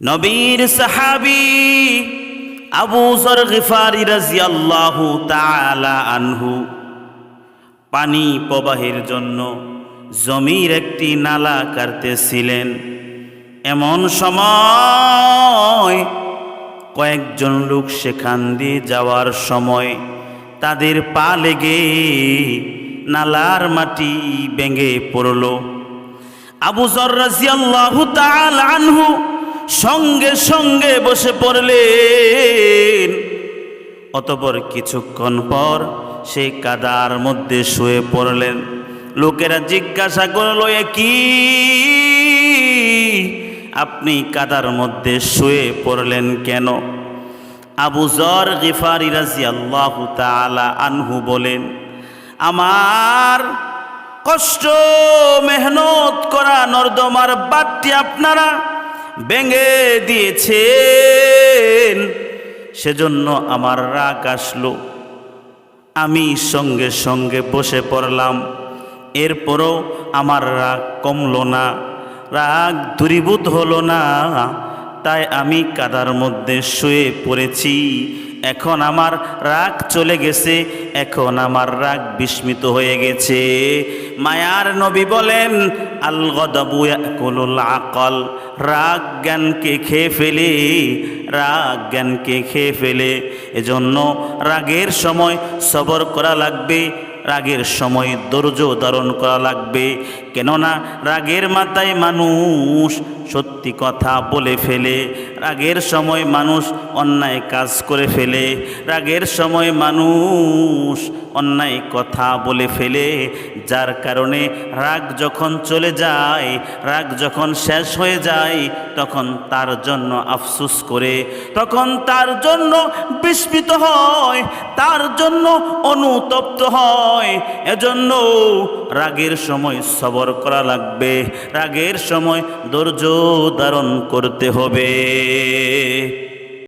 নবীর সাহাবি আবু জর গিফারি রাজিয়াল্লাহু তাআলা আনহু। পানি প্রবাহের জন্য জমির একটি নালা কাটতেছিলেন। এমন সময় কয়েকজন লোক সেখান দিয়ে যাওয়ার সময় তাদের পা লেগে নালার মাটি ভেঙে পড়ল। আবু জর রাজিয়াল্লাহু তাআলা আনহু সঙ্গে সঙ্গে বসে পড়লেন। অতপর কিছুক্ষণ পর সেই কাদার মধ্যে শুয়ে পড়লেন। লোকেরা জিজ্ঞাসা করল, "এ কি? আপনি কাদার মধ্যে শুয়ে পড়লেন কেন? আবু জর গিফারি রাজি আল্লাহ আনহু বলেন, আমার কষ্ট, মেহনত করা নর্দমার বাটটি আপনারা ভেঙে দিয়েছেন। সেজন্য আমার রাগ আসলো। আমি সঙ্গে সঙ্গে বসে পড়লাম। এরপরও আমার রাগ কমল না। রাগ দূরীভূত হলো না। তাই আমি কাদার মধ্যে শুয়ে পড়েছি। এখন আমার রাগ চলে গেছে, এখন আমার রাগ বিস্মিত হয়ে গেছে। মায়ার নবী বলেন আল গদাবু ইয়াকুলুল আকল, রাগ জ্ঞানকে খেয়ে ফেলে, রাগ জ্ঞানকে খেয়ে ফেলে। এজন্য রাগের সময় সবর করা লাগবে, রাগের সময় ধৈর্য ধারণ করা লাগবে। কেননা রাগের মাথায় মানুষ সত্যি কথা বলে ফেলে। রাগের সময় মানুষ অন্যায় কাজ করে ফেলে। রাগের সময় মানুষ অন্যায় কথা বলে ফেলে। যার কারণে রাগ যখন চলে যায়, রাগ যখন শেষ হয়ে যায়, তখন তার জন্য আফসুস করে। তখন তার জন্য বিস্মিত হয়, তার জন্য অনুতপ্ত হয়। এজন্য রাগের সময় সবর করা লাগবে। রাগের সময় ধৈর্য ধারণ করতে হবে।